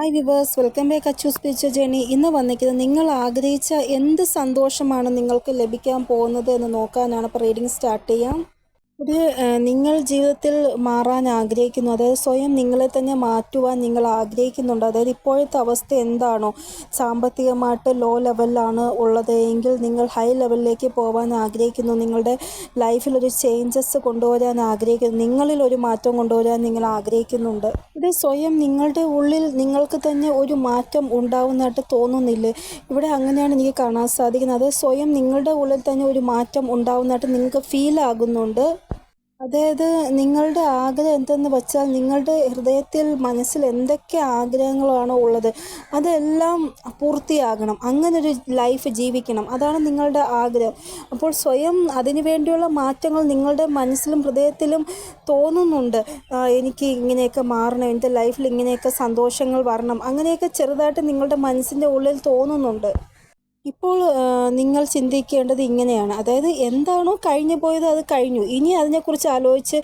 Hi viewers welcome back Achu speech journey ഇന്ന് വന്നിരിക്കുന്നത് നിങ്ങൾ ആഗ്രഹിച്ച എന്ത് സന്തോഷമാണ് നിങ്ങൾക്ക് ലഭിക്കാൻ പോകുന്നത് എന്ന് നോക്കാനാണ്. അപ്പോൾ റീഡിങ് സ്റ്റാർട്ട് ചെയ്യാം. ഒരു നിങ്ങൾ ജീവിതത്തിൽ മാറാൻ ആഗ്രഹിക്കുന്നു. അതായത് സ്വയം നിങ്ങളെ തന്നെ മാറ്റുവാൻ നിങ്ങൾ ആഗ്രഹിക്കുന്നുണ്ട്. അതായത് ഇപ്പോഴത്തെ അവസ്ഥ എന്താണോ? സാമ്പത്തികമായിട്ട് ലോ ലെവലിലാണ് ഉള്ളത് എങ്കിൽ നിങ്ങൾ ഹൈ ലെവലിലേക്ക് പോകാൻ ആഗ്രഹിക്കുന്നു. നിങ്ങളുടെ ലൈഫിൽ ഒരു ചേഞ്ചസ് കൊണ്ടുവരാൻ ആഗ്രഹിക്കുന്നു. നിങ്ങളിൽ ഒരു മാറ്റം കൊണ്ടുവരാൻ നിങ്ങൾ ആഗ്രഹിക്കുന്നുണ്ട്. ഇത് സ്വയം നിങ്ങളുടെ ഉള്ളിൽ നിങ്ങൾക്ക് തന്നെ ഒരു മാറ്റം ഉണ്ടാവുന്നതായിട്ട് തോന്നുന്നില്ലേ? ഇവിടെ അങ്ങനെയാണ് എനിക്ക് കാണാൻ സാധിക്കുന്നത്. അതായത് സ്വയം നിങ്ങളുടെ ഉള്ളിൽ തന്നെ ഒരു മാറ്റം ഉണ്ടാവുന്നതായിട്ട് നിങ്ങൾക്ക് ഫീൽ ആകുന്നുണ്ട്. അതായത് നിങ്ങളുടെ ആഗ്രഹം എന്തെന്ന് വെച്ചാൽ നിങ്ങളുടെ ഹൃദയത്തിൽ മനസ്സിൽ എന്തൊക്കെ ആഗ്രഹങ്ങളാണോ ഉള്ളത് അതെല്ലാം പൂർത്തിയാകണം. അങ്ങനൊരു ലൈഫ് ജീവിക്കണം. അതാണ് നിങ്ങളുടെ ആഗ്രഹം. അപ്പോൾ സ്വയം അതിനു വേണ്ടിയുള്ള മാറ്റങ്ങൾ നിങ്ങളുടെ മനസ്സിലും ഹൃദയത്തിലും തോന്നുന്നുണ്ട്. എനിക്ക് ഇങ്ങനെയൊക്കെ മാറണം എന്റെ ലൈഫിൽ ഇങ്ങനെയൊക്കെ സന്തോഷങ്ങൾ വരണം അങ്ങനെയൊക്കെ ചെറുതായിട്ട് നിങ്ങളുടെ മനസ്സിന്റെ ഉള്ളിൽ തോന്നുന്നുണ്ട്. ഇപ്പോൾ നിങ്ങൾ ചിന്തിക്കേണ്ടത് ഇങ്ങനെയാണ്. അതായത് എന്താണോ കഴിഞ്ഞു പോയത് അത് കഴിഞ്ഞു. ഇനി അതിനെക്കുറിച്ച് ആലോചിച്ച്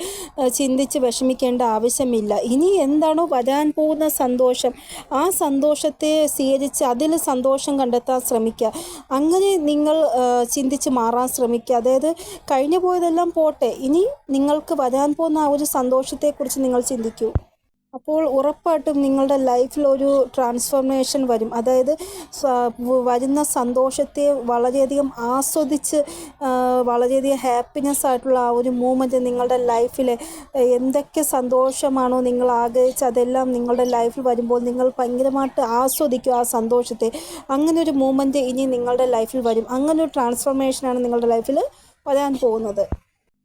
ചിന്തിച്ച് വിഷമിക്കേണ്ട ആവശ്യമില്ല. ഇനി എന്താണോ വരാൻ പോകുന്ന സന്തോഷം ആ സന്തോഷത്തെ സ്വീകരിച്ച് അതിൽ സന്തോഷം കണ്ടെത്താൻ ശ്രമിക്കുക. അങ്ങനെ നിങ്ങൾ ചിന്തിച്ച് മാറാൻ ശ്രമിക്കുക. അതായത് കഴിഞ്ഞു പോയതെല്ലാം പോട്ടെ ഇനി നിങ്ങൾക്ക് വരാൻ പോകുന്ന ആ ഒരു സന്തോഷത്തെക്കുറിച്ച് നിങ്ങൾ ചിന്തിക്കൂ. അപ്പോൾ ഉറപ്പായിട്ടും നിങ്ങളുടെ ലൈഫിൽ ഒരു ട്രാൻസ്ഫോർമേഷൻ വരും. അതായത് വരുന്ന സന്തോഷത്തെ വളരെയധികം ആസ്വദിച്ച് വളരെയധികം ഹാപ്പിനെസ് ആയിട്ടുള്ള ആ ഒരു മൂമെന്റ് നിങ്ങളുടെ ലൈഫിൽ എന്തൊക്കെ സന്തോഷമാണോ നിങ്ങൾ ആഗ്രഹിച്ച് അതെല്ലാം നിങ്ങളുടെ ലൈഫിൽ വരുമ്പോൾ നിങ്ങൾ ഭയങ്കരമായിട്ട് ആസ്വദിക്കും ആ സന്തോഷത്തെ. അങ്ങനെ ഒരു മൂമെന്റ് ഇനി നിങ്ങളുടെ ലൈഫിൽ വരും. അങ്ങനെ ഒരു ട്രാൻസ്ഫോർമേഷനാണ് നിങ്ങളുടെ ലൈഫിൽ വരാൻ പോകുന്നത്.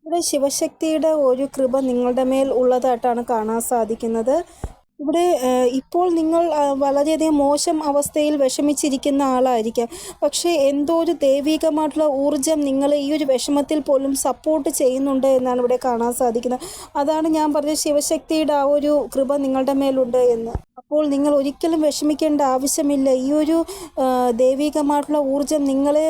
ഇവിടെ ശിവശക്തിയുടെ ഒരു കൃപ നിങ്ങളുടെ മേൽ ഉള്ളതായിട്ടാണ് കാണാൻ സാധിക്കുന്നത്. ഇവിടെ ഇപ്പോൾ നിങ്ങൾ വളരെയധികം മോശം അവസ്ഥയിൽ വിഷമിച്ചിരിക്കുന്ന ആളായിരിക്കാം. പക്ഷേ എന്തോ ഒരു ദൈവികമായിട്ടുള്ള ഊർജം നിങ്ങളെ ഈ ഒരു വിഷമത്തിൽ പോലും സപ്പോർട്ട് ചെയ്യുന്നുണ്ട് എന്നാണ് ഇവിടെ കാണാൻ സാധിക്കുന്നത്. അതാണ് ഞാൻ പറഞ്ഞ ശിവശക്തിയുടെ ആ ഒരു കൃപ നിങ്ങളുടെ മേലുണ്ട് എന്ന്. അപ്പോൾ നിങ്ങൾ ഒരിക്കലും വിഷമിക്കേണ്ട ആവശ്യമില്ല. ഈ ഒരു ദൈവികമായിട്ടുള്ള ഊർജം നിങ്ങളെ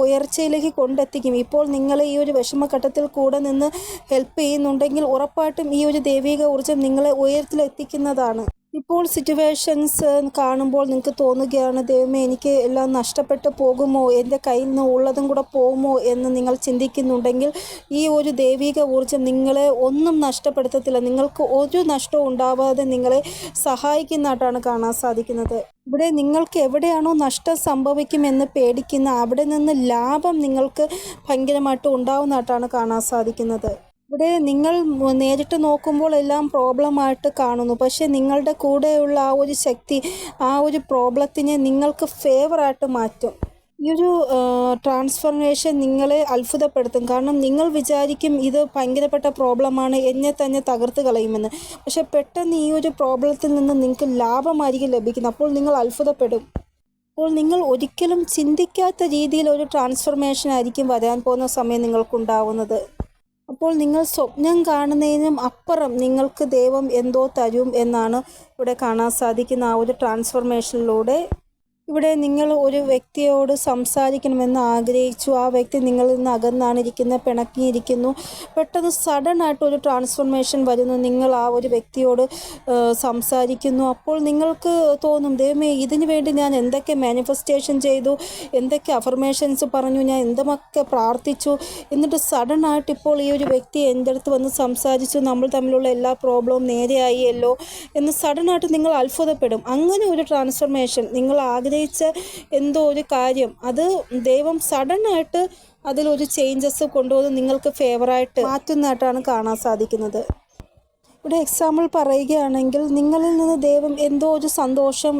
ഉയർച്ചയിലേക്ക് കൊണ്ടെത്തിക്കും. ഇപ്പോൾ നിങ്ങൾ ഈ ഒരു വിഷമഘട്ടത്തിൽ കൂടെ നിന്ന് ഹെൽപ്പ് ചെയ്യുന്നുണ്ടെങ്കിൽ ഉറപ്പായിട്ടും ഈ ഒരു ദൈവിക ഊർജം നിങ്ങളെ ഉയരത്തിലെത്തിക്കുന്നതാണ്. ഇപ്പോൾ സിറ്റുവേഷൻസ് കാണുമ്പോൾ നിങ്ങൾക്ക് തോന്നുകയാണ് ദൈവമേ എനിക്ക് എല്ലാം നഷ്ടപ്പെട്ടു പോകുമോ? എന്റെ കയ്യിൽ നിന്ന് ഉള്ളതും കൂടെ പോകുമോ? എന്ന് നിങ്ങൾ ചിന്തിക്കുന്നുണ്ടെങ്കിൽ ഈ ഒരു ദൈവിക ഊർജം നിങ്ങളെ ഒന്നും നഷ്ടപ്പെടുത്തത്തില്ല. നിങ്ങൾക്ക് ഒരു നഷ്ടവും ഉണ്ടാവാതെ നിങ്ങളെ സഹായിക്കുന്നതായിട്ടാണ് കാണാൻ സാധിക്കുന്നത്. ഇവിടെ നിങ്ങൾക്ക് എവിടെയാണോ നഷ്ടം സംഭവിക്കുമെന്ന് പേടിക്കുന്ന അവിടെ നിന്ന് ലാഭം നിങ്ങൾക്ക് ഭയങ്കരമായിട്ട് ഉണ്ടാവുന്നതായിട്ടാണ് കാണാൻ സാധിക്കുന്നത്. ഇവിടെ നിങ്ങൾ നേരിട്ട് നോക്കുമ്പോൾ എല്ലാം പ്രോബ്ലമായിട്ട് കാണുന്നു. പക്ഷേ നിങ്ങളുടെ കൂടെയുള്ള ആ ഒരു ശക്തി ആ ഒരു പ്രോബ്ലത്തിനെ നിങ്ങൾക്ക് ഫേവറായിട്ട് മാറ്റും. ഈ ഒരു ട്രാൻസ്ഫർമേഷൻ നിങ്ങളെ അത്ഭുതപ്പെടുത്തും. കാരണം നിങ്ങൾ വിചാരിക്കും ഇത് ഭയങ്കരപ്പെട്ട പ്രോബ്ലമാണ് എന്നെ തന്നെ തകർത്ത് കളയുമെന്ന്. പക്ഷെ പെട്ടെന്ന് ഈ ഒരു പ്രോബ്ലത്തിൽ നിന്ന് നിങ്ങൾക്ക് ലാഭമായിരിക്കും ലഭിക്കുന്നത്. അപ്പോൾ നിങ്ങൾ അത്ഭുതപ്പെടും. അപ്പോൾ നിങ്ങൾ ഒരിക്കലും ചിന്തിക്കാത്ത രീതിയിൽ ഒരു ട്രാൻസ്ഫർമേഷൻ ആയിരിക്കും വരാൻ പോകുന്ന സമയം നിങ്ങൾക്കുണ്ടാവുന്നത്. അപ്പോൾ നിങ്ങൾ സ്വപ്നം കാണുന്നതിനും അപ്പുറം നിങ്ങൾക്ക് ദൈവം എന്തോ തരും എന്നാണ് ഇവിടെ കാണാൻ സാധിക്കുന്ന ആ ഒരു ട്രാൻസ്ഫർമേഷനിലൂടെ ഇവിടെ നിങ്ങൾ ഒരു വ്യക്തിയോട് സംസാരിക്കണമെന്ന് ആഗ്രഹിച്ചു. ആ വ്യക്തി നിങ്ങളിൽ നിന്ന് അകന്നാണ് ഇരിക്കുന്നത് പിണക്കിയിരിക്കുന്നു. പെട്ടെന്ന് സഡൻ ആയിട്ട് ഒരു ട്രാൻസ്ഫോർമേഷൻ വരുന്നു. നിങ്ങൾ ആ ഒരു വ്യക്തിയോട് സംസാരിക്കുന്നു. അപ്പോൾ നിങ്ങൾക്ക് തോന്നും ദൈവമേ ഇതിനു വേണ്ടി ഞാൻ എന്തൊക്കെ മാനിഫെസ്റ്റേഷൻ ചെയ്തു? എന്തൊക്കെ അഫർമേഷൻസ് പറഞ്ഞു? ഞാൻ എന്തൊക്കെ പ്രാർത്ഥിച്ചു? എന്നിട്ട് സഡൻ ആയിട്ട് ഇപ്പോൾ ഈ ഒരു വ്യക്തി എന്റെ അടുത്ത് വന്ന് സംസാരിച്ചു. നമ്മൾ തമ്മിലുള്ള എല്ലാ പ്രോബ്ലവും നേരെയായില്ലോ എന്ന് സഡൻ ആയിട്ട് നിങ്ങൾ അത്ഭുതപ്പെടും. അങ്ങനെ ഒരു ട്രാൻസ്ഫോർമേഷൻ നിങ്ങൾ ആഗ്രഹിച്ച എന്തോ ഒരു കാര്യം. അത് ദൈവം സഡൻ ആയിട്ട് അതിലൊരു ചേഞ്ചസ് കൊണ്ടുവന്ന് നിങ്ങൾക്ക് ഫേവറായിട്ട് മാറ്റുന്നതായിട്ടാണ് കാണാൻ സാധിക്കുന്നത്. ഇവിടെ എക്സാമ്പിൾ പറയുകയാണെങ്കിൽ നിങ്ങളിൽ നിന്ന് ദൈവം എന്തോ ഒരു സന്തോഷം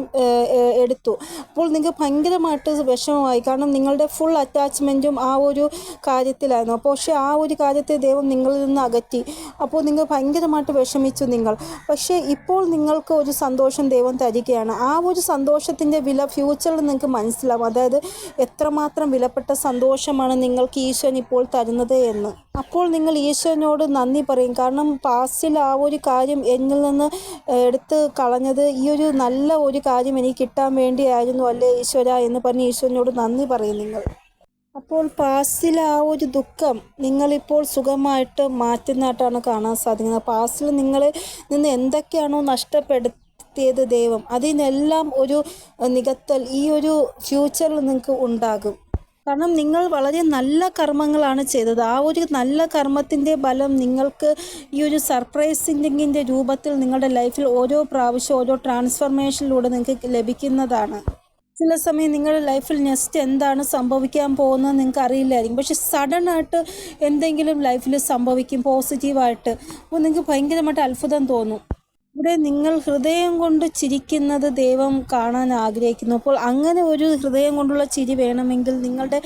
എടുത്തു. അപ്പോൾ നിങ്ങൾക്ക് ഭയങ്കരമായിട്ട് വിഷമമായി. കാരണം നിങ്ങളുടെ ഫുൾ അറ്റാച്ച്മെന്റും ആ ഒരു കാര്യത്തിലായിരുന്നു. അപ്പോൾ പക്ഷേ ആ ഒരു കാര്യത്തെ ദൈവം നിങ്ങളിൽ നിന്ന് അകറ്റി. അപ്പോൾ നിങ്ങൾ ഭയങ്കരമായിട്ട് വിഷമിച്ചു നിങ്ങൾ. പക്ഷേ ഇപ്പോൾ നിങ്ങൾക്ക് ഒരു സന്തോഷം ദൈവം തരികയാണ്. ആ ഒരു സന്തോഷത്തിന്റെ വില ഫ്യൂച്ചറിൽ നിങ്ങൾക്ക് മനസ്സിലാവും. അതായത് എത്രമാത്രം വിലപ്പെട്ട സന്തോഷമാണ് നിങ്ങൾക്ക് ഈശ്വരൻ ഇപ്പോൾ തരുന്നത് എന്ന്. അപ്പോൾ നിങ്ങൾ ഈശ്വരനോട് നന്ദി പറയും. കാരണം പാസ്റ്റിൽ ആ ഒരു കാര്യം എന്നിൽ നിന്ന് എടുത്ത് കളഞ്ഞത് ഈ ഒരു നല്ല ഒരു കാര്യം എനിക്ക് കിട്ടാൻ വേണ്ടിയായിരുന്നു അല്ലേ ഈശ്വര എന്ന് പറഞ്ഞ് ഈശ്വരനോട് നന്ദി പറയും നിങ്ങൾ. അപ്പോൾ പാസ്റ്റിലെ ആ ഒരു ദുഃഖം നിങ്ങളിപ്പോൾ സുഖമായിട്ട് മാറ്റുന്നതായിട്ടാണ് കാണാൻ സാധിക്കുന്നത്. പാസ്റ്റിൽ നിങ്ങളെ നിന്ന് എന്തൊക്കെയാണോ നഷ്ടപ്പെടു നടത്തിയത് ദൈവം അതിനെല്ലാം ഒരു നികത്തൽ ഈ ഒരു ഫ്യൂച്ചറിൽ നിങ്ങൾക്ക് ഉണ്ടാകും. കാരണം നിങ്ങൾ വളരെ നല്ല കർമ്മങ്ങളാണ് ചെയ്തത്. ആ ഒരു നല്ല കർമ്മത്തിന്റെ ഫലം നിങ്ങൾക്ക് ഈ ഒരു സർപ്രൈസിന്റെ രൂപത്തിൽ നിങ്ങളുടെ ലൈഫിൽ ഓരോ പ്രാവശ്യം ഓരോ ട്രാൻസ്ഫർമേഷനിലൂടെ നിങ്ങൾക്ക് ലഭിക്കുന്നതാണ്. ചില സമയം നിങ്ങളുടെ ലൈഫിൽ നെക്സ്റ്റ് എന്താണ് സംഭവിക്കാൻ പോകുന്നത് നിങ്ങൾക്ക് അറിയില്ലായിരിക്കും. പക്ഷെ സഡൻ ആയിട്ട് എന്തെങ്കിലും ലൈഫിൽ സംഭവിക്കും പോസിറ്റീവായിട്ട് അപ്പോൾ നിങ്ങൾക്ക് ഭയങ്കരമായിട്ട് അത്ഭുതം തോന്നും. ഇവിടെ നിങ്ങൾ ഹൃദയം കൊണ്ട് ചിരിക്കുന്നത് ദൈവം കാണാൻ ആഗ്രഹിക്കുന്നു. അപ്പോൾ അങ്ങനെ ഒരു ഹൃദയം കൊണ്ടുള്ള ചിരി വേണമെങ്കിൽ നിങ്ങളുടെ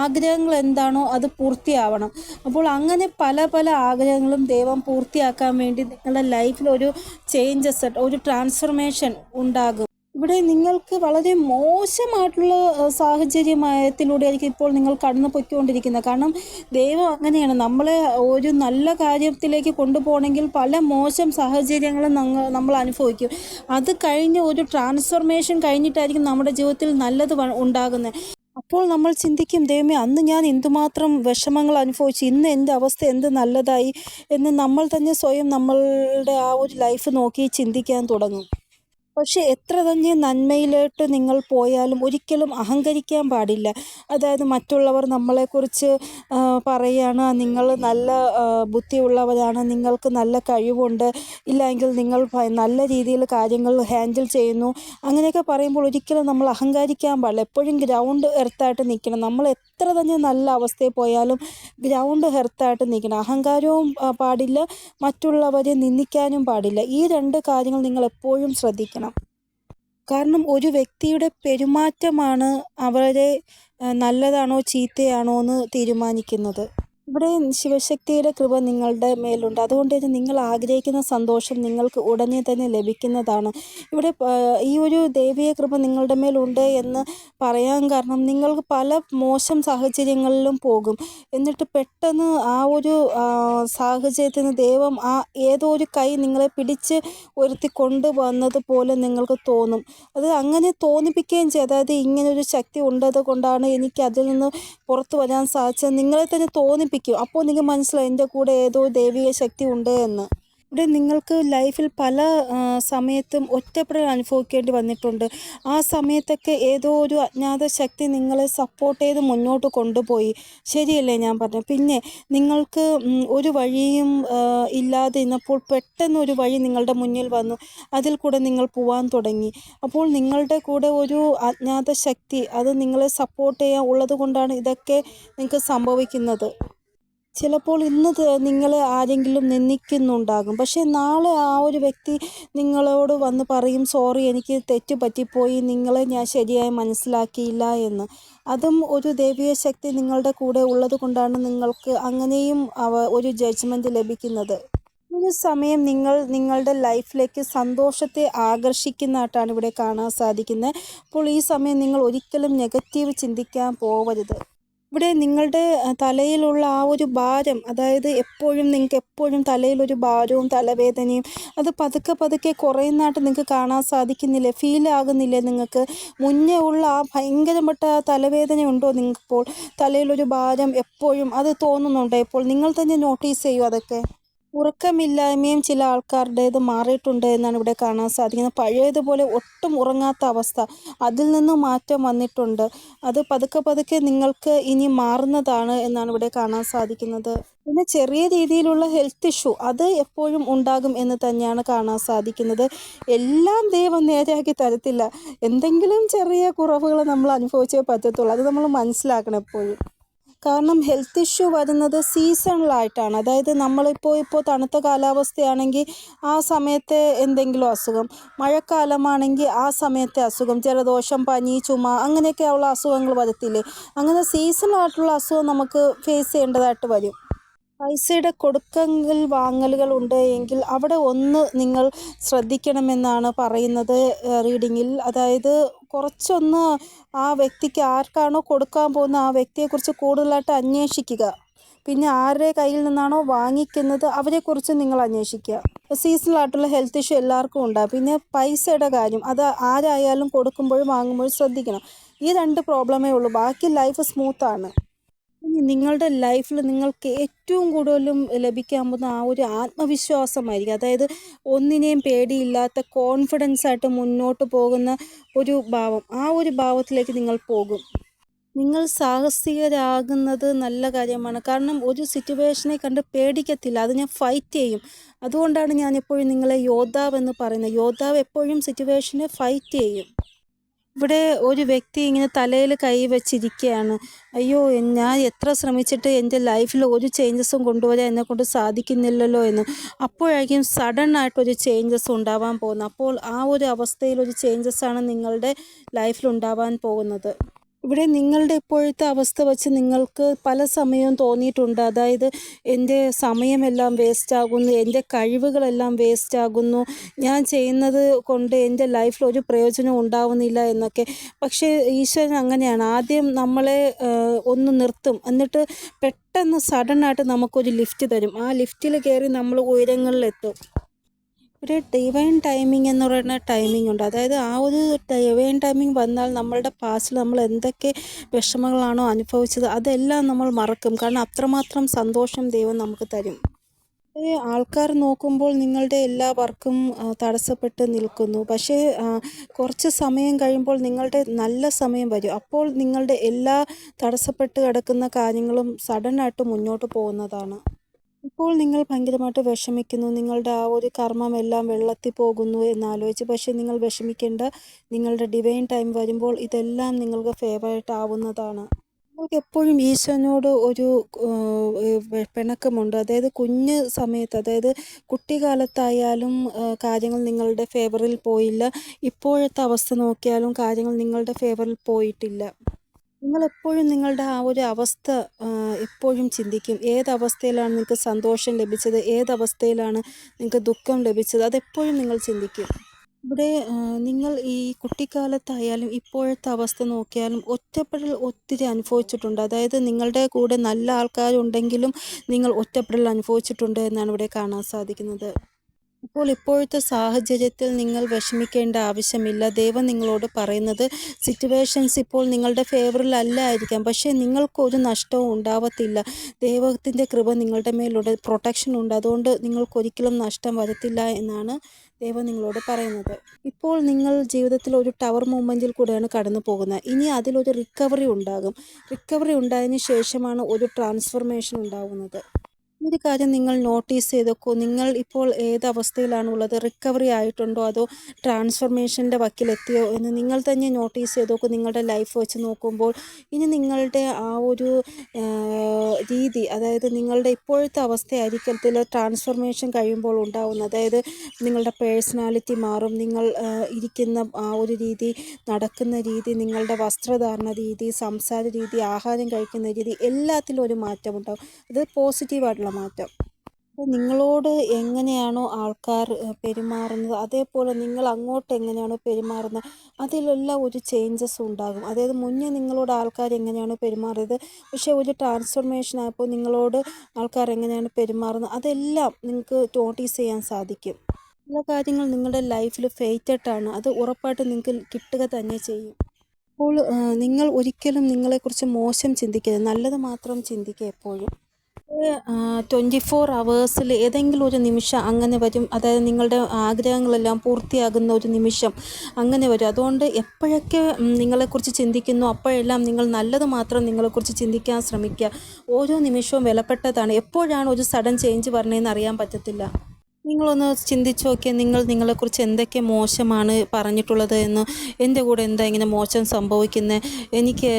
ആഗ്രഹങ്ങൾ എന്താണോ അത് പൂർത്തിയാവണം. അപ്പോൾ അങ്ങനെ പല പല ആഗ്രഹങ്ങളും ദൈവം പൂർത്തിയാക്കാൻ വേണ്ടി നിങ്ങളുടെ ലൈഫിൽ ഒരു ചേഞ്ചസ് ഒരു ട്രാൻസ്ഫർമേഷൻ ഉണ്ടാകും. ഇവിടെ നിങ്ങൾക്ക് വളരെ മോശമായിട്ടുള്ള സാഹചര്യമായത്തിലൂടെ ആയിരിക്കും ഇപ്പോൾ നിങ്ങൾ കടന്നു പൊയ്ക്കൊണ്ടിരിക്കുന്നത്. കാരണം ദൈവം അങ്ങനെയാണ്. നമ്മളെ ഒരു നല്ല കാര്യത്തിലേക്ക് കൊണ്ടുപോകണമെങ്കിൽ പല മോശം സാഹചര്യങ്ങളും നമ്മൾ അനുഭവിക്കും. അത് കഴിഞ്ഞ് ഒരു ട്രാൻസ്ഫോർമേഷൻ കഴിഞ്ഞിട്ടായിരിക്കും നമ്മുടെ ജീവിതത്തിൽ നല്ലത് ഉണ്ടാകുന്നത്. അപ്പോൾ നമ്മൾ ചിന്തിക്കും ദൈവമേ അന്ന് ഞാൻ എന്തുമാത്രം വിഷമങ്ങൾ അനുഭവിച്ചു. ഇന്ന് എന്റെ അവസ്ഥ എന്ത് നല്ലതായി എന്ന് നമ്മൾ തന്നെ സ്വയം നമ്മളുടെ ആ ഒരു ലൈഫ് നോക്കി ചിന്തിക്കാൻ തുടങ്ങും. പക്ഷേ എത്ര തന്നെ നന്മയിലോട്ട് നിങ്ങൾ പോയാലും ഒരിക്കലും അഹങ്കരിക്കാൻ പാടില്ല. അതായത് മറ്റുള്ളവർ നമ്മളെക്കുറിച്ച് പറയുകയാണ് നിങ്ങൾ നല്ല ബുദ്ധിയുള്ളവരാണ് നിങ്ങൾക്ക് നല്ല കഴിവുണ്ട് ഇല്ലെങ്കിൽ നിങ്ങൾ നല്ല രീതിയിൽ കാര്യങ്ങൾ ഹാൻഡിൽ ചെയ്യുന്നു. അങ്ങനെയൊക്കെ പറയുമ്പോൾ ഒരിക്കലും നമ്മൾ അഹങ്കരിക്കാൻ പാടില്ല. എപ്പോഴും ഗ്രൗണ്ട് എർത്തായിട്ട് നിൽക്കണം. നമ്മൾ എത്ര തന്നെ നല്ല അവസ്ഥയിൽ പോയാലും ഗ്രൗണ്ട് ഹെർത്തായിട്ട് നിൽക്കണം. അഹങ്കാരവും പാടില്ല. മറ്റുള്ളവരെ നിന്ദിക്കാനും പാടില്ല. ഈ രണ്ട് കാര്യങ്ങൾ നിങ്ങൾ എപ്പോഴും ശ്രദ്ധിക്കണം. കാരണം ഒരു വ്യക്തിയുടെ പെരുമാറ്റമാണ് അവരെ നല്ലതാണോ ചീത്തയാണോ എന്ന് തീരുമാനിക്കുന്നത്. ഇവിടെ ശിവശക്തിയുടെ കൃപ നിങ്ങളുടെ മേലുണ്ട്. അതുകൊണ്ട് തന്നെ നിങ്ങൾ ആഗ്രഹിക്കുന്ന സന്തോഷം നിങ്ങൾക്ക് ഉടനെ തന്നെ ലഭിക്കുന്നതാണ്. ഇവിടെ ഈ ഒരു ദേവിയ കൃപ നിങ്ങളുടെ മേലുണ്ട് എന്ന് പറയാൻ കാരണം നിങ്ങൾക്ക് പല മോശം സാഹചര്യങ്ങളിലും പോകും. എന്നിട്ട് പെട്ടെന്ന് ആ ഒരു സാഹചര്യത്തിൽ നിന്ന് ദൈവം ആ ഏതോ ഒരു കൈ നിങ്ങളെ പിടിച്ച് ഉയർത്തി കൊണ്ടുവന്നത് പോലെ നിങ്ങൾക്ക് തോന്നും. അത് അങ്ങനെ തോന്നിപ്പിക്കുകയും ചെയ്യും. അതായത് ഇങ്ങനൊരു ശക്തി ഉണ്ടത് കൊണ്ടാണ് എനിക്ക് അതിൽ നിന്ന് പുറത്തു വരാൻ സാധിച്ചത്. നിങ്ങളെ തന്നെ തോന്നിപ്പിക്കും. ചിന്തിക്കും അപ്പോൾ നിങ്ങൾ മനസ്സിലാവും എന്റെ കൂടെ ഏതോ ദൈവിക ശക്തി ഉണ്ട് എന്ന്. ഇവിടെ നിങ്ങൾക്ക് ലൈഫിൽ പല സമയത്തും ഒറ്റപ്പെടൽ അനുഭവിക്കേണ്ടി വന്നിട്ടുണ്ട്. ആ സമയത്തൊക്കെ ഏതോ ഒരു അജ്ഞാത ശക്തി നിങ്ങളെ സപ്പോർട്ട് ചെയ്ത് മുന്നോട്ട് കൊണ്ടുപോയി. ശരിയല്ലേ ഞാൻ പറഞ്ഞു പിന്നെ നിങ്ങൾക്ക് ഒരു വഴിയും ഇല്ലാതെ ഇന്നപ്പോൾ പെട്ടെന്ന് ഒരു വഴി നിങ്ങളുടെ മുന്നിൽ വന്നു. അതിൽ കൂടെ നിങ്ങൾ പോവാൻ തുടങ്ങി. അപ്പോൾ നിങ്ങളുടെ കൂടെ ഒരു അജ്ഞാത ശക്തി അത് നിങ്ങളെ സപ്പോർട്ട് ചെയ്യാൻ ഉള്ളത് കൊണ്ടാണ് ഇതൊക്കെ നിങ്ങൾക്ക് സംഭവിക്കുന്നത്. ചിലപ്പോൾ ഇന്ന് നിങ്ങളെ ആരെങ്കിലും നിന്ദിക്കുന്നുണ്ടാകും. പക്ഷേ നാളെ ആ ഒരു വ്യക്തി നിങ്ങളോട് വന്ന് പറയും സോറി എനിക്ക് തെറ്റ് പറ്റിപ്പോയി നിങ്ങളെ ഞാൻ ശരിയായി മനസ്സിലാക്കിയില്ല എന്ന്. അതും ഒരു ദൈവിക ശക്തി നിങ്ങളുടെ കൂടെ ഉള്ളത് കൊണ്ടാണ് നിങ്ങൾക്ക് അങ്ങനെയും അവ ഒരു ജഡ്ജ്മെന്റ് ലഭിക്കുന്നത്. ഒരു സമയം നിങ്ങൾ നിങ്ങളുടെ ലൈഫിലേക്ക് സന്തോഷത്തെ ആകർഷിക്കുന്നതായിട്ടാണ് ഇവിടെ കാണാൻ സാധിക്കുന്നത്. അപ്പോൾ ഈ സമയം നിങ്ങൾ ഒരിക്കലും നെഗറ്റീവ് ചിന്തിക്കാൻ പോവരുത്. ഇവിടെ നിങ്ങളുടെ തലയിലുള്ള ആ ഒരു ഭാരം അതായത് എപ്പോഴും നിങ്ങൾക്ക് എപ്പോഴും തലയിലൊരു ഭാരവും തലവേദനയും അത് പതുക്കെ പതുക്കെ കുറയുന്നതായിട്ട് നിങ്ങൾക്ക് കാണാൻ സാധിക്കുന്നില്ല? ഫീൽ ആകുന്നില്ലേ നിങ്ങൾക്ക്? മുന്നേ ഉള്ള ആ ഭയങ്കരപ്പെട്ട തലവേദന ഉണ്ടോ നിങ്ങൾക്കിപ്പോൾ? തലയിലൊരു ഭാരം എപ്പോഴും അത് തോന്നുന്നുണ്ടോ ഇപ്പോൾ? നിങ്ങൾ തന്നെ നോട്ടീസ് ചെയ്യൂ അതൊക്കെ. ഉറക്കമില്ലായ്മയും ചില ആൾക്കാരുടേത് മാറിയിട്ടുണ്ട് എന്നാണ് ഇവിടെ കാണാൻ സാധിക്കുന്നത്. പഴയതുപോലെ ഒട്ടും ഉറങ്ങാത്ത അവസ്ഥ അതിൽ നിന്ന് മാറ്റം വന്നിട്ടുണ്ട്. അത് പതുക്കെ പതുക്കെ നിങ്ങൾക്ക് ഇനി മാറുന്നതാണ് എന്നാണ് ഇവിടെ കാണാൻ സാധിക്കുന്നത്. പിന്നെ ചെറിയ രീതിയിലുള്ള ഹെൽത്ത് ഇഷ്യൂ അത് എപ്പോഴും ഉണ്ടാകും എന്ന് തന്നെയാണ് കാണാൻ സാധിക്കുന്നത്. എല്ലാം ദൈവം നേരെയാക്കി തരത്തില്ല. എന്തെങ്കിലും ചെറിയ കുറവുകൾ നമ്മൾ അനുഭവിച്ചേ പറ്റത്തുള്ളൂ. അത് നമ്മൾ മനസ്സിലാക്കണം എപ്പോഴും. കാരണം ഹെൽത്ത് ഇഷ്യൂ വരുന്നത് സീസണലായിട്ടാണ് അതായത് നമ്മളിപ്പോൾ ഇപ്പോൾ തണുത്ത കാലാവസ്ഥയാണെങ്കിൽ ആ സമയത്തെ എന്തെങ്കിലും അസുഖം മഴക്കാലമാണെങ്കിൽ ആ സമയത്തെ അസുഖം ജലദോഷം പനി ചുമ അങ്ങനെയൊക്കെ ഉള്ള അസുഖങ്ങൾ വരത്തില്ലേ? അങ്ങനെ സീസണലായിട്ടുള്ള അസുഖം നമുക്ക് ഫേസ് ചെയ്യേണ്ടതായിട്ട് വരും. പൈസയുടെ കൊടുക്കൽ വാങ്ങലുകൾ ഉണ്ട് എങ്കിൽ അവിടെ ഒന്ന് നിങ്ങൾ ശ്രദ്ധിക്കണമെന്നാണ് പറയുന്നത് റീഡിങ്ങിൽ. അതായത് കുറച്ചൊന്ന് ആ വ്യക്തിക്ക് ആർക്കാണോ കൊടുക്കാൻ പോകുന്ന ആ വ്യക്തിയെക്കുറിച്ച് കൂടുതലായിട്ട് അന്വേഷിക്കുക. പിന്നെ ആരുടെ കയ്യിൽ നിന്നാണോ വാങ്ങിക്കുന്നത് അവരെക്കുറിച്ച് നിങ്ങൾ അന്വേഷിക്കുക. സീസണലായിട്ടുള്ള ഹെൽത്ത് ഇഷ്യൂ എല്ലാവർക്കും ഉണ്ടാകും പിന്നെ പൈസയുടെ കാര്യം അത് ആരായാലും കൊടുക്കുമ്പോഴും വാങ്ങുമ്പോഴും ശ്രദ്ധിക്കണം. ഈ രണ്ട് പ്രോബ്ലമേ ഉള്ളൂ. ബാക്കി ലൈഫ് സ്മൂത്താണ് നിങ്ങളുടെ ലൈഫിൽ നിങ്ങൾക്ക് ഏറ്റവും കൂടുതലും ലഭിക്കാൻ പോകുന്ന ആ ഒരു ആത്മവിശ്വാസമായിരിക്കും. അതായത് ഒന്നിനെയും പേടിയില്ലാത്ത കോൺഫിഡൻസ് ആയിട്ട് മുന്നോട്ട് പോകുന്ന ഒരു ഭാവം. ആ ഒരു ഭാവത്തിലേക്ക് നിങ്ങൾ പോകും. നിങ്ങൾ സാഹസികരാകുന്നത് നല്ല കാര്യമാണ്. കാരണം ഒരു സിറ്റുവേഷനെ കണ്ട് പേടിക്കത്തില്ല. അത് ഞാൻ ഫൈറ്റ് ചെയ്യും. അതുകൊണ്ടാണ് ഞാൻ എപ്പോഴും നിങ്ങളെ യോദ്ധാവ് എന്ന് പറയുന്നത്. യോദ്ധാവ് എപ്പോഴും സിറ്റുവേഷനെ ഫൈറ്റ് ചെയ്യും. ഇവിടെ ഒരു വ്യക്തി ഇങ്ങനെ തലയിൽ കൈ വെച്ചിരിക്കുകയാണ്. അയ്യോ ഞാൻ എത്ര ശ്രമിച്ചിട്ട് എന്റെ ലൈഫിൽ ഒരു ചേഞ്ചസും കൊണ്ടുവരാൻ എന്നെ കൊണ്ട് സാധിക്കുന്നില്ലല്ലോ എന്ന്. അപ്പോഴായിരിക്കും സഡൻ ആയിട്ടൊരു ചേഞ്ചസ് ഉണ്ടാവാൻ പോകുന്നത്. അപ്പോൾ ആ ഒരു അവസ്ഥയിൽ ഒരു ആണ് നിങ്ങളുടെ ലൈഫിൽ ഉണ്ടാവാൻ പോകുന്നത്. ഇവിടെ നിങ്ങളുടെ ഇപ്പോഴത്തെ അവസ്ഥ വെച്ച് നിങ്ങൾക്ക് പല സമയവും തോന്നിയിട്ടുണ്ട്. അതായത് എന്റെ സമയമെല്ലാം വേസ്റ്റ് ആകുന്നു എന്റെ കഴിവുകളെല്ലാം വേസ്റ്റ് ആകുന്നു ഞാൻ ചെയ്യുന്നത് കൊണ്ട് എന്റെ ലൈഫിൽ ഒരു പ്രയോജനം ഉണ്ടാവുന്നില്ല എന്നൊക്കെ. പക്ഷേ ഈശ്വരൻ അങ്ങനെയാണ്. ആദ്യം നമ്മളെ ഒന്ന് നിർത്തും. എന്നിട്ട് പെട്ടെന്ന് സഡനായിട്ട് നമുക്കൊരു ലിഫ്റ്റ് തരും. ആ ലിഫ്റ്റിൽ കയറി നമ്മൾ ഉയരങ്ങളിലെത്തും. ഒരു ഡിവൈൻ ടൈമിംഗ് എന്ന് പറയുന്ന ടൈമിംഗ് ഉണ്ട്. അതായത് ആ ഒരു ഡിവൈൻ ടൈമിംഗ് വന്നാൽ നമ്മളുടെ പാസ്റ്റിൽ നമ്മൾ എന്തൊക്കെ വിഷമങ്ങളാണോ അനുഭവിച്ചത് അതെല്ലാം നമ്മൾ മറക്കും. കാരണം അത്രമാത്രം സന്തോഷം ദൈവം നമുക്ക് തരും. ആൾക്കാർ നോക്കുമ്പോൾ നിങ്ങളുടെ എല്ലാ വർക്കും തടസ്സപ്പെട്ട് നിൽക്കുന്നു. പക്ഷേ കുറച്ച് സമയം കഴിയുമ്പോൾ നിങ്ങളുടെ നല്ല സമയം വരും. അപ്പോൾ നിങ്ങളുടെ എല്ലാ തടസ്സപ്പെട്ട് കിടക്കുന്ന കാര്യങ്ങളും സഡനായിട്ട് മുന്നോട്ട് പോകുന്നതാണ്. ഇപ്പോൾ നിങ്ങൾ ഭയങ്കരമായിട്ട് വിഷമിക്കുന്നു. നിങ്ങളുടെ ആ ഒരു കർമ്മമെല്ലാം വെള്ളത്തിൽ പോകുന്നു എന്നാലോചിച്ച് പക്ഷേ നിങ്ങൾ വിഷമിക്കേണ്ട. നിങ്ങളുടെ ഡിവൈൻ ടൈം വരുമ്പോൾ ഇതെല്ലാം നിങ്ങൾക്ക് ഫേവറേറ്റ് ആവുന്നതാണ്. നിങ്ങൾക്ക് എപ്പോഴും ഈശ്വരനോട് ഒരു പിണക്കമുണ്ട്. അതായത് കുഞ്ഞ് സമയത്ത് അതായത് കുട്ടിക്കാലത്തായാലും കാര്യങ്ങൾ നിങ്ങളുടെ ഫേവറിൽ പോയില്ല. ഇപ്പോഴത്തെ അവസ്ഥ നോക്കിയാലും കാര്യങ്ങൾ നിങ്ങളുടെ ഫേവറിൽ പോയിട്ടില്ല. നിങ്ങൾ എപ്പോഴും നിങ്ങളുടെ ആ ഒരു അവസ്ഥ എപ്പോഴും ചിന്തിക്കും. ഏതവസ്ഥയിലാണ് നിങ്ങൾക്ക് സന്തോഷം ലഭിച്ചത്? ഏതവസ്ഥയിലാണ് നിങ്ങൾക്ക് ദുഃഖം ലഭിച്ചത്? അതെപ്പോഴും നിങ്ങൾ ചിന്തിക്കും. ഇവിടെ നിങ്ങൾ ഈ കുട്ടിക്കാലത്തായാലും ഇപ്പോഴത്തെ അവസ്ഥ നോക്കിയാലും ഒറ്റപ്പെടൽ ഒത്തിരി അനുഭവിച്ചിട്ടുണ്ട്. അതായത് നിങ്ങളുടെ കൂടെ നല്ല ആൾക്കാരുണ്ടെങ്കിലും നിങ്ങൾ ഒറ്റപ്പെടൽ അനുഭവിച്ചിട്ടുണ്ട് എന്നാണ് ഇവിടെ കാണാൻ സാധിക്കുന്നത്. ഇപ്പോൾ ഇപ്പോഴത്തെ സാഹചര്യത്തിൽ നിങ്ങൾ വിഷമിക്കേണ്ട ആവശ്യമില്ല. ദൈവം നിങ്ങളോട് പറയുന്നത് സിറ്റുവേഷൻസ് ഇപ്പോൾ നിങ്ങളുടെ ഫേവറിൽ അല്ലായിരിക്കാം. പക്ഷേ നിങ്ങൾക്ക് ഒരു നഷ്ടവും ഉണ്ടാവത്തില്ല. ദൈവത്തിന്റെ കൃപ നിങ്ങളുടെ മേലുണ്ട്. പ്രൊട്ടക്ഷൻ ഉണ്ട്. അതുകൊണ്ട് നിങ്ങൾക്കൊരിക്കലും നഷ്ടം വരത്തില്ല എന്നാണ് ദൈവം നിങ്ങളോട് പറയുന്നത്. ഇപ്പോൾ നിങ്ങൾ ജീവിതത്തിൽ ഒരു ടവർ മൂവ്മെന്റിൽ കൂടെയാണ് കടന്നു പോകുന്നത് ഇനി അതിലൊരു റിക്കവറി ഉണ്ടാകും. റിക്കവറി ഉണ്ടായതിനു ശേഷമാണ് ഒരു ട്രാൻസ്ഫർമേഷൻ ഉണ്ടാകുന്നത് ഒരു കാര്യം നിങ്ങൾ നോട്ടീസ് ചെയ്തൊക്കോ. നിങ്ങൾ ഇപ്പോൾ ഏത് അവസ്ഥയിലാണുള്ളത്? റിക്കവറി ആയിട്ടുണ്ടോ? അതോ ട്രാൻസ്ഫർമേഷന്റെ വക്കിലെത്തിയോ എന്ന് നിങ്ങൾ തന്നെ നോട്ടീസ് ചെയ്തോക്കൂ. നിങ്ങളുടെ ലൈഫ് വെച്ച് നോക്കുമ്പോൾ ഇനി നിങ്ങളുടെ ആ ഒരു രീതി അതായത് നിങ്ങളുടെ ഇപ്പോഴത്തെ അവസ്ഥയായിരിക്കത്തില്ല ട്രാൻസ്ഫോർമേഷൻ കഴിയുമ്പോൾ ഉണ്ടാവുന്നത്. അതായത് നിങ്ങളുടെ പേഴ്സണാലിറ്റി മാറും. നിങ്ങൾ ഇരിക്കുന്ന ആ ഒരു രീതി നടക്കുന്ന രീതി നിങ്ങളുടെ വസ്ത്രധാരണ രീതി സംസാര രീതി ആഹാരം കഴിക്കുന്ന രീതി എല്ലാത്തിലും ഒരു മാറ്റമുണ്ടാകും അത് പോസിറ്റീവായിട്ടുള്ള മാറ്റം. അപ്പോൾ നിങ്ങളോട് എങ്ങനെയാണോ ആൾക്കാർ പെരുമാറുന്നത്? അതേപോലെ നിങ്ങൾ അങ്ങോട്ട് എങ്ങനെയാണോ പെരുമാറുന്നത്? അതിലെല്ലാം ഒരു ചേഞ്ചസ് ഉണ്ടാകും. അതായത് മുന്നേ നിങ്ങളോട് ആൾക്കാർ എങ്ങനെയാണോ പെരുമാറിയത്? പക്ഷേ ഒരു ട്രാൻസ്ഫോർമേഷൻ ആയപ്പോൾ നിങ്ങളോട് ആൾക്കാർ എങ്ങനെയാണ് പെരുമാറുന്നത്? അതെല്ലാം നിങ്ങൾക്ക് നോട്ടീസ് ചെയ്യാൻ സാധിക്കും. ചില കാര്യങ്ങൾ നിങ്ങളുടെ ലൈഫിൽ ഫെയ്റ്റഡാണ് അത് ഉറപ്പായിട്ട് നിങ്ങൾക്ക് കിട്ടുക തന്നെ ചെയ്യും. അപ്പോൾ നിങ്ങൾ ഒരിക്കലും നിങ്ങളെക്കുറിച്ച് മോശം ചിന്തിക്കരുത്. നല്ലത് മാത്രം ചിന്തിക്കുക എപ്പോഴും. ട്വന്റി ഫോർ അവേഴ്സിൽ ഏതെങ്കിലും ഒരു നിമിഷം അങ്ങനെ വരും. അതായത് നിങ്ങളുടെ ആഗ്രഹങ്ങളെല്ലാം പൂർത്തിയാകുന്ന ഒരു നിമിഷം അങ്ങനെ വരും. അതുകൊണ്ട് എപ്പോഴൊക്കെ നിങ്ങളെക്കുറിച്ച് ചിന്തിക്കുന്നു അപ്പോഴെല്ലാം നിങ്ങൾ നല്ലത് മാത്രം നിങ്ങളെക്കുറിച്ച് ചിന്തിക്കാൻ ശ്രമിക്കുക. ഓരോ നിമിഷവും വിലപ്പെട്ടതാണ്. എപ്പോഴാണ് ഒരു സഡൻ ചേഞ്ച് വരണേന്ന് അറിയാൻ പറ്റത്തില്ല. നിങ്ങളൊന്ന് ചിന്തിച്ച് നോക്കിയാൽ നിങ്ങൾ നിങ്ങളെക്കുറിച്ച് എന്തൊക്കെ മോശമാണ് പറഞ്ഞിട്ടുള്ളത് എന്ന് എന്റെ കൂടെ എന്താ ഇങ്ങനെ മോശം സംഭവിക്കുന്നത് എനിക്ക്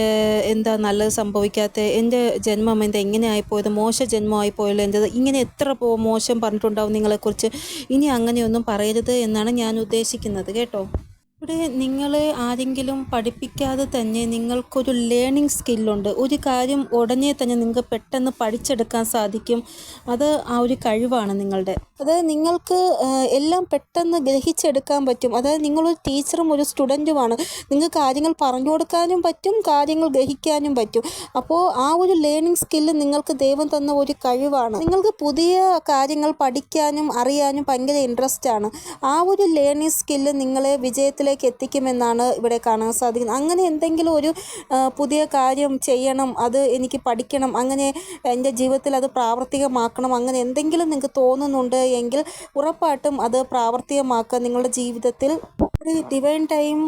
എന്താ നല്ലത് സംഭവിക്കാത്ത എന്റെ ജന്മം എന്താ എങ്ങനെ ആയിപ്പോയത് മോശ ജന്മമായി പോയല്ലോ എന്റെ ഇങ്ങനെ എത്ര മോശം പറഞ്ഞിട്ടുണ്ടാവും നിങ്ങളെക്കുറിച്ച്. ഇനി അങ്ങനെയൊന്നും പറയരുത് എന്നാണ് ഞാൻ ഉദ്ദേശിക്കുന്നത് കേട്ടോ? ഇവിടെ നിങ്ങളെ ആരെങ്കിലും പഠിപ്പിക്കാതെ തന്നെ നിങ്ങൾക്കൊരു ലേണിംഗ് സ്കില്ലുണ്ട് ഒരു കാര്യം ഉടനെ തന്നെ നിങ്ങൾക്ക് പെട്ടെന്ന് പഠിച്ചെടുക്കാൻ സാധിക്കും. അത് ആ ഒരു കഴിവാണ് നിങ്ങളുടെ. അതായത് നിങ്ങൾക്ക് എല്ലാം പെട്ടെന്ന് ഗ്രഹിച്ചെടുക്കാൻ പറ്റും. അതായത് നിങ്ങളൊരു ടീച്ചറും ഒരു സ്റ്റുഡന്റുമാണ് നിങ്ങൾക്ക് കാര്യങ്ങൾ പറഞ്ഞു കൊടുക്കാനും പറ്റും കാര്യങ്ങൾ ഗ്രഹിക്കാനും പറ്റും. അപ്പോൾ ആ ഒരു ലേണിംഗ് സ്കില്ല് നിങ്ങൾക്ക് ദൈവം തന്ന ഒരു കഴിവാണ്. നിങ്ങൾക്ക് പുതിയ കാര്യങ്ങൾ പഠിക്കാനും അറിയാനും ഭയങ്കര ഇൻട്രസ്റ്റ് ആണ്. ആ ഒരു ലേണിംഗ് സ്കില്ല് നിങ്ങളെ വിജയത്തിലേക്ക് ലെവലിലേക്ക് എത്തിക്കുമെന്നാണ് ഇവിടെ കാണാൻ സാധിക്കുന്നത്. അങ്ങനെ എന്തെങ്കിലും ഒരു പുതിയ കാര്യം ചെയ്യണം അത് എനിക്ക് പഠിക്കണം അങ്ങനെ എന്റെ ജീവിതത്തിൽ അത് പ്രാവർത്തികമാക്കണം അങ്ങനെ എന്തെങ്കിലും നിങ്ങൾക്ക് തോന്നുന്നുണ്ട് എങ്കിൽ ഉറപ്പായിട്ടും അത് പ്രാവർത്തികമാക്കുക. നിങ്ങളുടെ ജീവിതത്തിൽ ഒരു ഡിവൈൻ ടൈം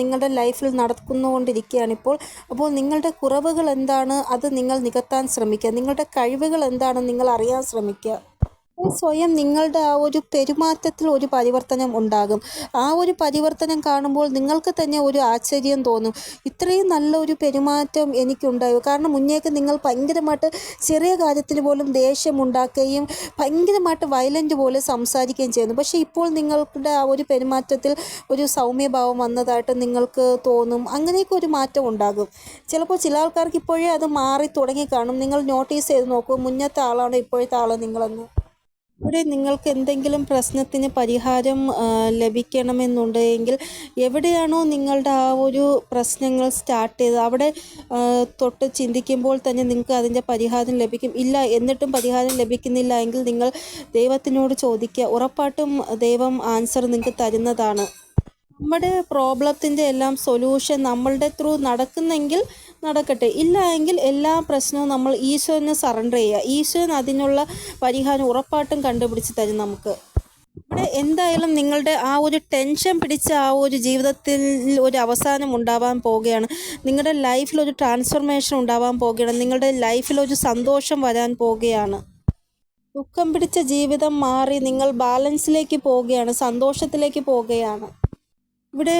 നിങ്ങളുടെ ലൈഫിൽ നടക്കുന്നുകൊണ്ടിരിക്കുകയാണ് ഇപ്പോൾ. അപ്പോൾ നിങ്ങളുടെ കുറവുകൾ എന്താണ്? അത് നിങ്ങൾ നികത്താൻ ശ്രമിക്കുക. നിങ്ങളുടെ കഴിവുകൾ എന്താണ്? നിങ്ങൾ അറിയാൻ ശ്രമിക്കുക. അപ്പോൾ സ്വയം നിങ്ങളുടെ ആ ഒരു പെരുമാറ്റത്തിൽ ഒരു പരിവർത്തനം ഉണ്ടാകും. ആ ഒരു പരിവർത്തനം കാണുമ്പോൾ നിങ്ങൾക്ക് തന്നെ ഒരു ആശ്ചര്യം തോന്നും. ഇത്രയും നല്ല ഒരു പെരുമാറ്റം എനിക്കുണ്ടായി. കാരണം മുന്നേക്ക് നിങ്ങൾ ഭയങ്കരമായിട്ട് ചെറിയ കാര്യത്തിൽ പോലും ദേഷ്യം ഉണ്ടാക്കുകയും ഭയങ്കരമായിട്ട് വയലന്റ് പോലെ സംസാരിക്കുകയും ചെയ്യുന്നു. പക്ഷേ ഇപ്പോൾ നിങ്ങളുടെ ആ ഒരു പെരുമാറ്റത്തിൽ ഒരു സൗമ്യഭാവം വന്നതായിട്ട് നിങ്ങൾക്ക് തോന്നും. അങ്ങനെയൊക്കെ ഒരു മാറ്റം ഉണ്ടാകും. ചിലപ്പോൾ ചില ആൾക്കാർക്ക് ഇപ്പോഴേ അത് മാറി തുടങ്ങി കാണും. നിങ്ങൾ നോട്ടീസ് ചെയ്ത് നോക്കൂ. മുന്നത്തെ ആളാണ് ഇപ്പോഴത്തെ ആൾ നിങ്ങളെന്ന്. ഇവിടെ നിങ്ങൾക്ക് എന്തെങ്കിലും പ്രശ്നത്തിന് പരിഹാരം ലഭിക്കണമെന്നുണ്ടെങ്കിൽ എവിടെയാണോ നിങ്ങളുടെ ആ ഒരു പ്രശ്നങ്ങൾ സ്റ്റാർട്ട് ചെയ്തത് അവിടെ തൊട്ട് ചിന്തിക്കുമ്പോൾ തന്നെ നിങ്ങൾക്ക് അതിന്റെ പരിഹാരം ലഭിക്കും. ഇല്ല എന്നിട്ടും പരിഹാരം ലഭിക്കുന്നില്ല എങ്കിൽ നിങ്ങൾ ദൈവത്തിനോട് ചോദിക്കുക. ഉറപ്പായിട്ടും ദൈവം ആൻസർ നിങ്ങൾക്ക് തരുന്നതാണ്. നമ്മുടെ പ്രോബ്ലത്തിന്റെ എല്ലാം സൊല്യൂഷൻ നമ്മളുടെ ത്രൂ നടക്കുന്നെങ്കിൽ നടക്കട്ടെ. ഇല്ല എങ്കിൽ എല്ലാ പ്രശ്നവും നമ്മൾ ഈശോന് സറണ്ടർ ചെയ്യുക. ഈശോൻ അതിനുള്ള പരിഹാരം ഉറപ്പായിട്ടും കണ്ടുപിടിച്ച് തരും നമുക്ക്. ഇവിടെ എന്തായാലും നിങ്ങളുടെ ആ ഒരു ടെൻഷൻ പിടിച്ച ആ ഒരു ജീവിതത്തിൽ ഒരു അവസാനം ഉണ്ടാവാൻ പോവുകയാണ്. നിങ്ങളുടെ ലൈഫിൽ ഒരു ട്രാൻസ്ഫർമേഷൻ ഉണ്ടാവാൻ പോവുകയാണ്. നിങ്ങളുടെ ലൈഫിൽ ഒരു സന്തോഷം വരാൻ പോവുകയാണ്. ദുഃഖം പിടിച്ച ജീവിതം മാറി നിങ്ങൾ ബാലൻസിലേക്ക് പോവുകയാണ് സന്തോഷത്തിലേക്ക് പോവുകയാണ്. ഇവിടെ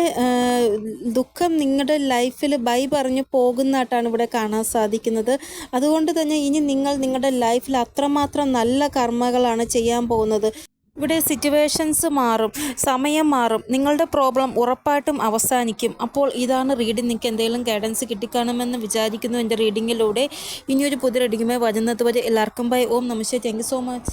ദുഃഖം നിങ്ങളുടെ ലൈഫിൽ ബൈ പറഞ്ഞു പോകുന്നതായിട്ടാണ് ഇവിടെ കാണാൻ സാധിക്കുന്നത്. അതുകൊണ്ട് തന്നെ ഇനി നിങ്ങൾ നിങ്ങളുടെ ലൈഫിൽ അത്രമാത്രം നല്ല കർമ്മകളാണ് ചെയ്യാൻ പോകുന്നത്. ഇവിടെ സിറ്റുവേഷൻസ് മാറും സമയം മാറും നിങ്ങളുടെ പ്രോബ്ലം ഉറപ്പായിട്ടും അവസാനിക്കും. അപ്പോൾ ഇതാണ് റീഡിംഗ് നിങ്ങൾക്ക് എന്തെങ്കിലും ഗൈഡൻസ് കിട്ടിക്കാണുമെന്ന് വിചാരിക്കുന്നു എന്റെ റീഡിങ്ങിലൂടെ. ഇനിയൊരു പുതിയ റീഡിങ്ങുമായി വരുന്നത് വരെ എല്ലാവർക്കും ബൈ. ഓം നമസ്തേ താങ്ക് സോ മച്ച്.